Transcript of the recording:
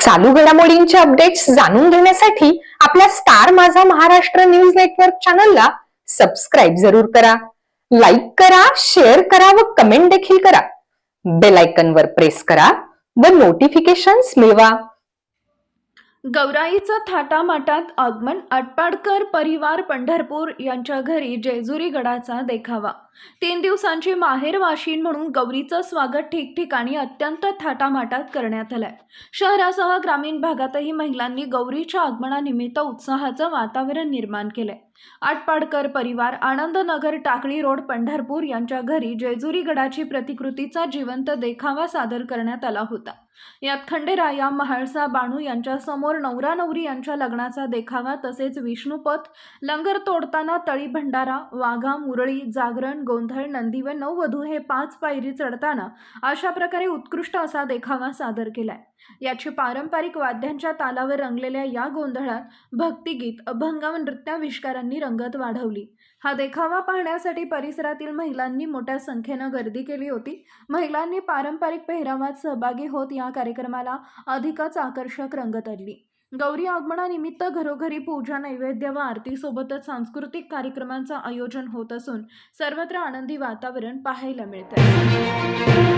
चालू घडामोडींचे अपडेट्स जाणून घेण्यासाठी आपल्या स्टार माझा महाराष्ट्र न्यूज नेटवर्क चॅनलला सबस्क्राईब जरूर करा. लाईक करा शेअर करा व कमेंट देखील करा. बेल आयकनवर प्रेस करा व नोटिफिकेशन्स मिळवा. गौराईचं थाटामाटात आगमन आटपाडकर परिवार पंढरपूर यांच्या घरी जेजुरी गडाचा देखावा. तीन दिवसांची माहेरवाशीन म्हणून गौरीचं स्वागत ठिकठिकाणी अत्यंत थाटामाटात करण्यात आलंय. शहरासह ग्रामीण भागातही महिलांनी गौरीच्या आगमनानिमित्त उत्साहाचं वातावरण निर्माण केलंय. आटपाडकर परिवार आनंदनगर टाकळी रोड पंढरपूर यांच्या घरी जेजुरी गडाची प्रतिकृतीचा जिवंत देखावा सादर करण्यात आला होता. यात खंडेराया महाळसा बाणू यांच्या समोर नवरा नवरी यांच्या लग्नाचा देखावा तसेच विष्णुपथ लंगर तोडताना तळी भंडारा वाघा मुरळी जागरण गोंधळ नंदी व नववधू हे पाच पायरी चढताना अशा प्रकारे उत्कृष्ट असा देखावा सादर केलाय. याची पारंपरिक वाद्यांच्या तालावर रंगलेल्या या गोंधळात भक्तिगीत अभंग व नृत्याविष्कारांनी रंगत वाढवली. हा देखावा पाहण्यासाठी परिसरातील महिलांनी मोठ्या संख्येनं गर्दी केली होती. महिलांनी पारंपरिक पेहरावात सहभागी होत या कार्यक्रमाला अधिकच आकर्षक रंगत आणली गौरी आगमनानिमित्त घरोघरी पूजा नैवेद्य व आरतीसोबतच सांस्कृतिक कार्यक्रमांचं आयोजन होत असून सर्वत्र आनंदी वातावरण पाहायला मिळतं